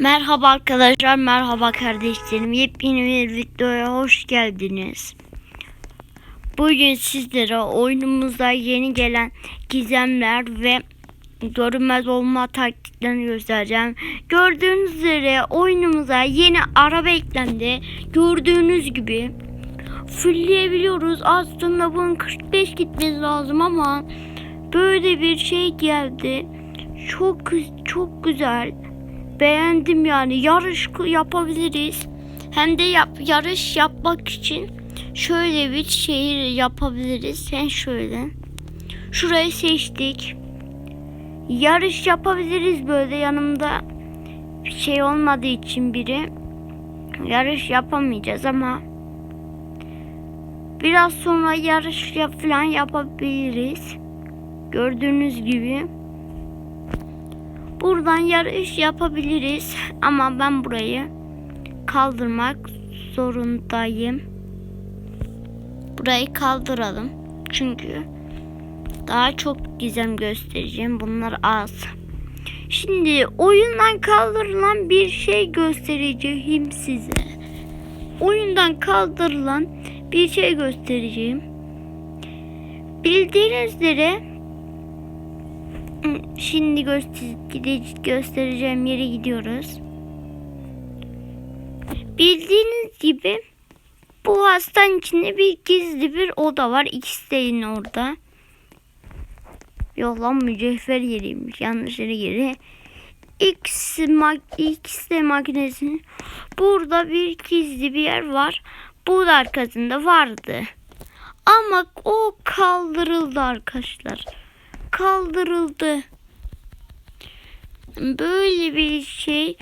Merhaba arkadaşlar, merhaba kardeşlerim. Yepyeni bir videoya hoş geldiniz. Bugün sizlere oyunumuza yeni gelen gizemler ve görünmez olma taktiklerini göstereceğim. Gördüğünüz üzere oyunumuza yeni araba eklendi. Gördüğünüz gibi fullleyebiliyoruz. Aslında bunun 45 gitmesi lazım ama böyle bir şey geldi. Çok çok güzel. Beğendim yani. Yarış yapabiliriz. Hem de yap, yarış yapmak için şöyle bir şey yapabiliriz. Sen şöyle. Şurayı seçtik. Yarış yapabiliriz böyle yanımda bir şey olmadığı için biri. Yarış yapamayacağız ama biraz sonra yarış falan yapabiliriz. Gördüğünüz gibi. Buradan yarış yapabiliriz ama ben burayı kaldırmak zorundayım. Burayı kaldıralım. Çünkü daha çok gizem göstereceğim. Bunlar az. Şimdi oyundan kaldırılan bir şey göstereceğim size. Oyundan kaldırılan bir şey göstereceğim. Bildiğiniz üzere Şimdi göstereceğim yere gidiyoruz. Bildiğiniz gibi bu hastanın içinde bir gizli bir oda var. İkisi de orada. Yok lan mücevher yeriymiş. Yanlış yere geri. X, mak X de makinesinin burada bir gizli bir yer var. Bu da arkasında vardı. Ama o kaldırıldı arkadaşlar kaldırıldı. Böyle bir şey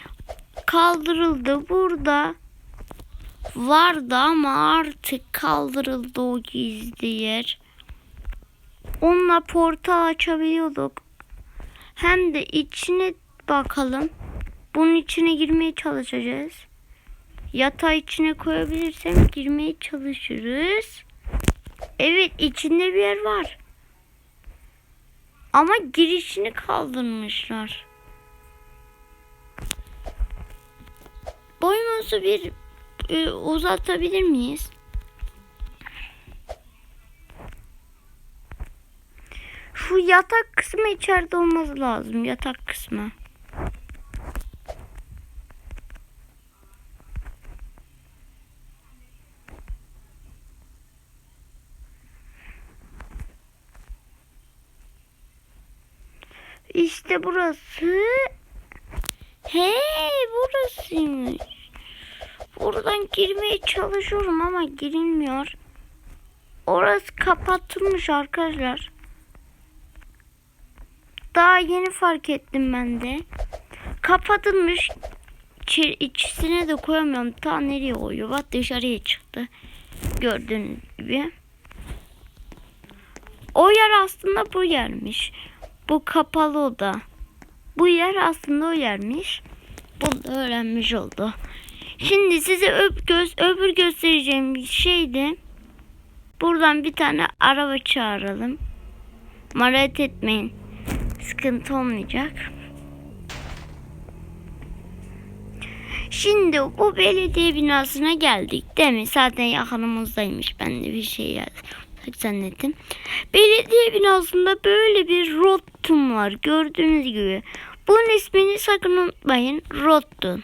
kaldırıldı. Burada vardı ama artık kaldırıldı o gizli yer. Onunla portal açabiliyorduk. Hem de içine bakalım. Bunun içine girmeye çalışacağız. Yatağı içine koyabilirsem girmeye çalışırız. Evet içinde bir yer var. Ama girişini kaldırmışlar. Boyumuzu bir e, uzatabilir miyiz? Şu yatak kısmı içeride olması lazım. Yatak kısmı. İşte burası. Hey burasıymış. Buradan girmeye çalışıyorum ama girilmiyor. Orası kapatılmış arkadaşlar. Daha yeni fark ettim ben de. Kapatılmış. İçi, içisine de koyamıyorum. Ta nereye koyuyor? Bak dışarıya çıktı. Gördüğünüz gibi. O yer aslında bu yermiş. Bu kapalı oda. Bu yer aslında o yermiş. Bunu öğrenmiş oldu. Şimdi size öp göz, öbür göstereceğim bir şeydi. Buradan bir tane araba çağıralım. Maret etmeyin. Sıkıntı olmayacak. Şimdi bu belediye binasına geldik değil mi? Zaten yakınımızdaymış. Ben de bir şey yazdım zannettim. Belediye binasında böyle bir rottum var. Gördüğünüz gibi. Bunun ismini sakın unutmayın. Rottun.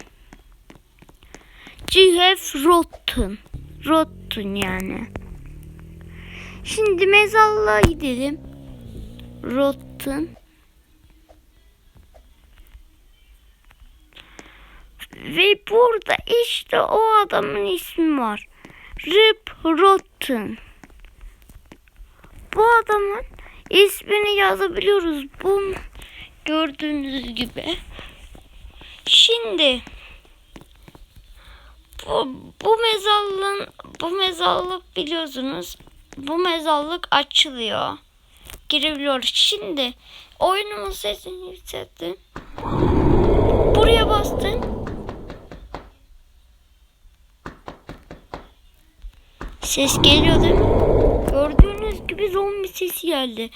GF Rottun. Rottun yani. Şimdi mezarlığa gidelim. Rottun. Ve burada işte o adamın ismi var. Rip Rotten bu adamın ismini yazabiliyoruz. Bu gördüğünüz gibi. Şimdi bu, bu mezarlığın bu mezarlık biliyorsunuz. Bu mezarlık açılıyor. Girebiliyoruz. Şimdi oyunumun sesini yükselttim. Buraya bastın. Ses geliyor değil mi? Gördüğünüz gibi zombi sesi geldi.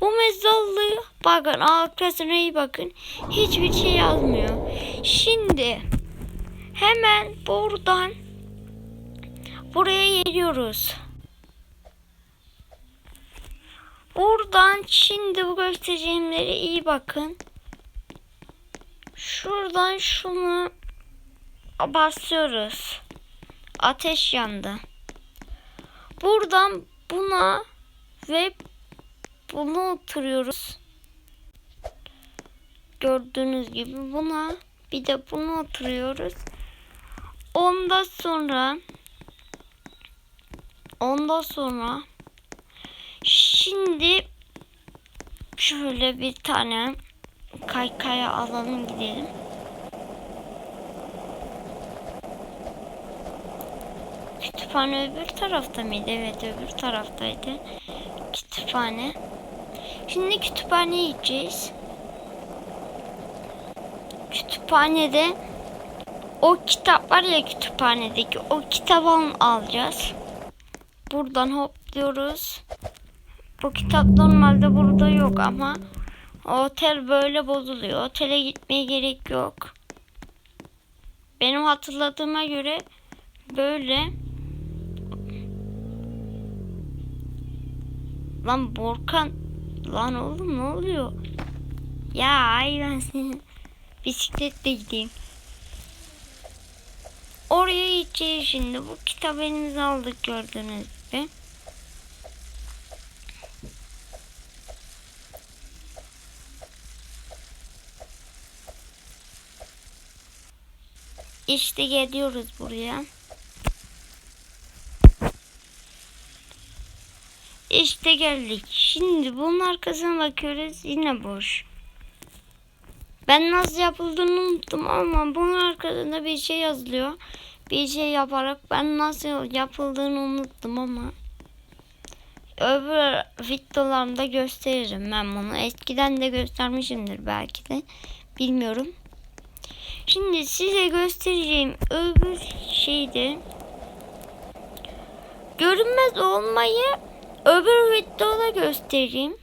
Bu mezarlığı bakın arkasına iyi bakın. Hiçbir şey yazmıyor. Şimdi hemen buradan buraya geliyoruz. Buradan şimdi bu göstereceğimlere iyi bakın. Şuradan şunu basıyoruz. Ateş yandı. Buradan buna ve bunu oturuyoruz. Gördüğünüz gibi buna bir de bunu oturuyoruz. Ondan sonra ondan sonra şimdi şöyle bir tane kaykaya alalım gidelim. Kütüphane öbür tarafta mıydı? Evet öbür taraftaydı. Kütüphane. Şimdi kütüphaneye gideceğiz. Kütüphanede o kitap var ya kütüphanedeki o kitabı alacağız. Buradan hopluyoruz. Bu kitap normalde burada yok ama otel böyle bozuluyor. Otele gitmeye gerek yok. Benim hatırladığıma göre böyle Lan Borkan Lan oğlum ne oluyor? Ya ay ben senin bisikletle gideyim. Oraya gideceğiz şimdi. Bu kitabı elimize aldık gördüğünüz gibi. İşte geliyoruz buraya. İşte geldik. Şimdi bunun arkasına bakıyoruz. Yine boş. Ben nasıl yapıldığını unuttum ama bunun arkasında bir şey yazılıyor. Bir şey yaparak ben nasıl yapıldığını unuttum ama öbür videolarımda gösteririm ben bunu. Eskiden de göstermişimdir belki de. Bilmiyorum. Şimdi size göstereceğim öbür şeyde görünmez olmayı öbür videoda göstereyim.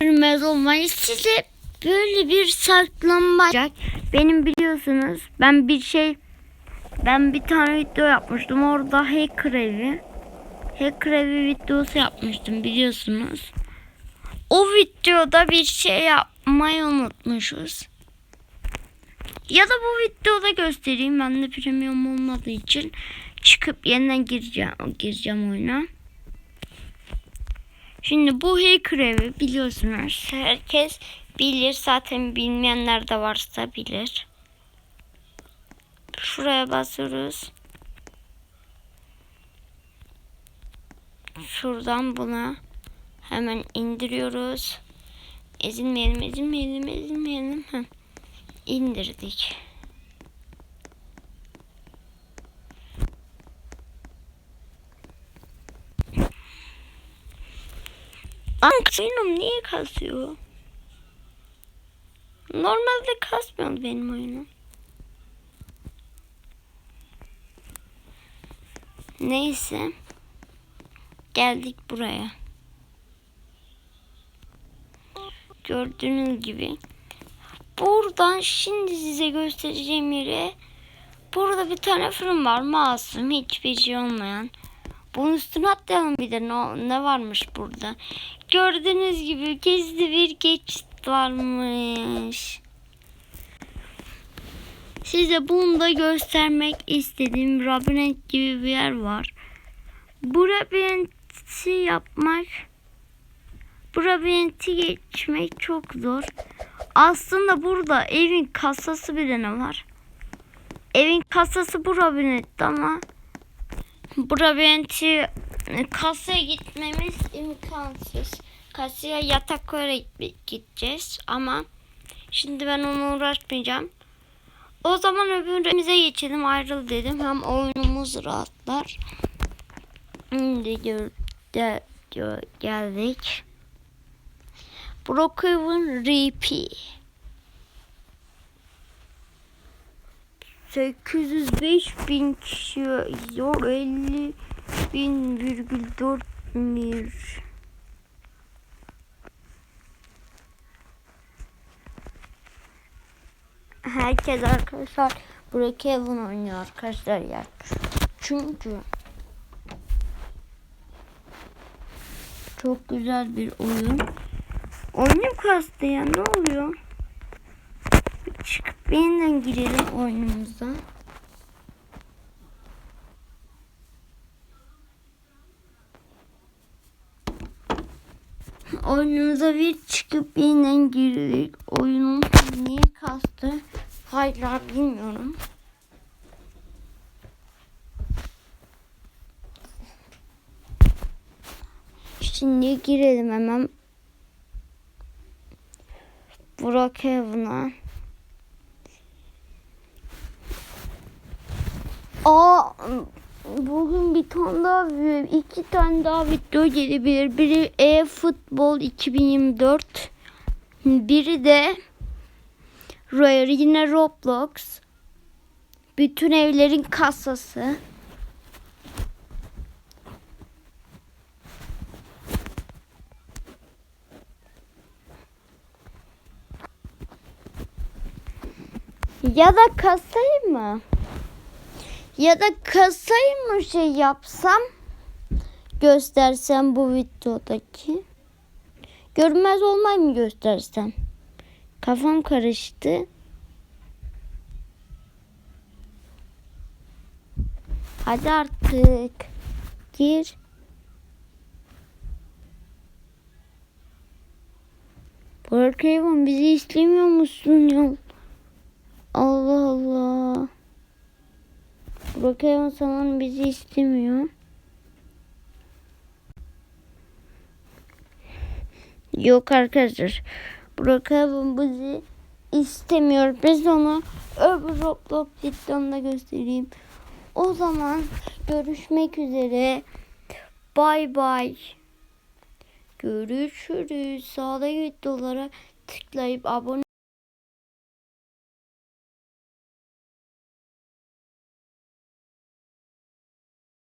Görünmez olmayı size böyle bir saklanmaç. Benim biliyorsunuz ben bir şey ben bir tane video yapmıştım orada hacker evi. Hacker evi videosu yapmıştım biliyorsunuz. O videoda bir şey yapmayı unutmuşuz. Ya da bu videoda göstereyim. Ben de premium olmadığı için çıkıp yeniden gireceğim, gireceğim oyuna. Şimdi bu hacker evi biliyorsunuz. Herkes bilir. Zaten bilmeyenler de varsa bilir. Şuraya basıyoruz. Şuradan buna hemen indiriyoruz. Ezilmeyelim, ezilmeyelim, ezilmeyelim. Heh. indirdik. Oyunum niye kasıyor? Normalde kasmıyor benim oyunum. Neyse. Geldik buraya. Gördüğünüz gibi. Buradan şimdi size göstereceğim yere burada bir tane fırın var. Masum hiçbir şey olmayan. Bunun üstüne atlayalım bir de ne, ne varmış burada. Gördüğünüz gibi gizli bir geçit varmış. Size bunu da göstermek istediğim labirent gibi bir yer var. Bu labirenti yapmak, bu labirenti geçmek çok zor. Aslında burada evin kasası bile ne var? Evin kasası bu labirentte ama bu labirenti kasaya gitmemiz imkansız. Kasaya yatak koyarak gideceğiz ama şimdi ben onu uğraşmayacağım. O zaman öbürümüze geçelim ayrıl dedim. Hem oyunumuz rahatlar. Şimdi gör, de, gör, geldik. Brookhaven RP 805 bin kişi zor 50 bin virgül 4 mir herkes arkadaşlar Brookhaven oynuyor arkadaşlar ya. Çünkü çok güzel bir oyun. Oyunum kastı ya ne oluyor? Yeniden girelim oyunumuza. Oyunumuza bir çıkıp yeniden girdik. Oyunum niye kastı? Hala bilmiyorum. Şimdi girelim hemen. Brookhaven'a. Aa, bugün bir tane daha iki tane daha video gelebilir. Biri e-futbol 2024. Biri de yine Roblox. Bütün evlerin kasası. Ya da kasayı mı? Ya da kasayı mı şey yapsam? Göstersem bu videodaki. Görünmez olmayı mı göstersem? Kafam karıştı. Hadi artık. Gir. Brookhaven bizi istemiyor musun ya? Brookhaven sanırım bizi istemiyor. Yok arkadaşlar. Brookhaven bizi istemiyor. Biz onu öbür Roblox videomda göstereyim. O zaman görüşmek üzere. Bay bay. Görüşürüz. Sağdaki videolara tıklayıp abone